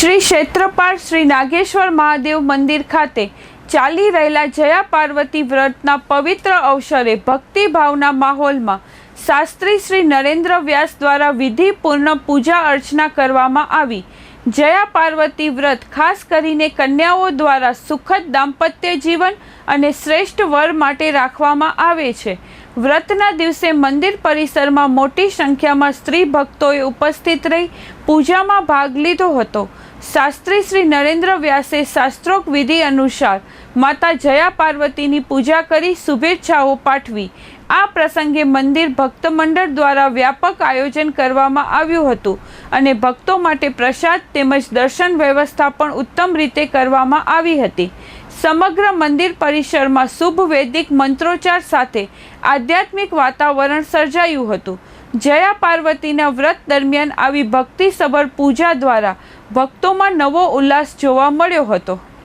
શ્રી ક્ષેત્રપાળ શ્રી નાગેશ્વર મહાદેવ મંદિર ખાતે ચાલી રહેલા જયા પાર્વતી વ્રતના પવિત્ર અવસરે ભક્તિભાવના માહોલમાં શાસ્ત્રી શ્રી નરેન્દ્ર વ્યાસ દ્વારા વિધિપૂર્ણ પૂજા અર્ચના કરવામાં આવી. જયા પાર્વતી વ્રત ખાસ કરીને કન્યાઓ દ્વારા સુખદ દાંપત્ય જીવન અને શ્રેષ્ઠ વર માટે રાખવામાં આવે છે. વ્રતના દિવસે મંદિર પરિસરમાં મોટી સંખ્યામાં સ્ત્રી ભક્તોએ ઉપસ્થિત રહી પૂજામાં ભાગ લીધો હતો. શાસ્ત્રી શ્રી નરેન્દ્ર વ્યાસે શાસ્ત્રોક વિધિ અનુસાર માતા જયા પાર્વતીની પૂજા કરી શુભેચ્છાઓ પાઠવી. આ પ્રસંગે મંદિર ભક્ત મંડળ દ્વારા વ્યાપક આયોજન કરવામાં આવ્યું હતું અને ભક્તો માટે પ્રસાદ તેમજ દર્શન વ્યવસ્થા પણ ઉત્તમ રીતે કરવામાં આવી હતી. સમગ્ર મંદિર પરિસરમાં શુભ વૈદિક મંત્રોચ્ચાર સાથે આધ્યાત્મિક વાતાવરણ સર્જાયું હતું. જયા પાર્વતીના વ્રત દરમિયાન આવી ભક્તિસભર પૂજા દ્વારા ભક્તોમાં નવો ઉલ્લાસ જોવા મળ્યો હતો.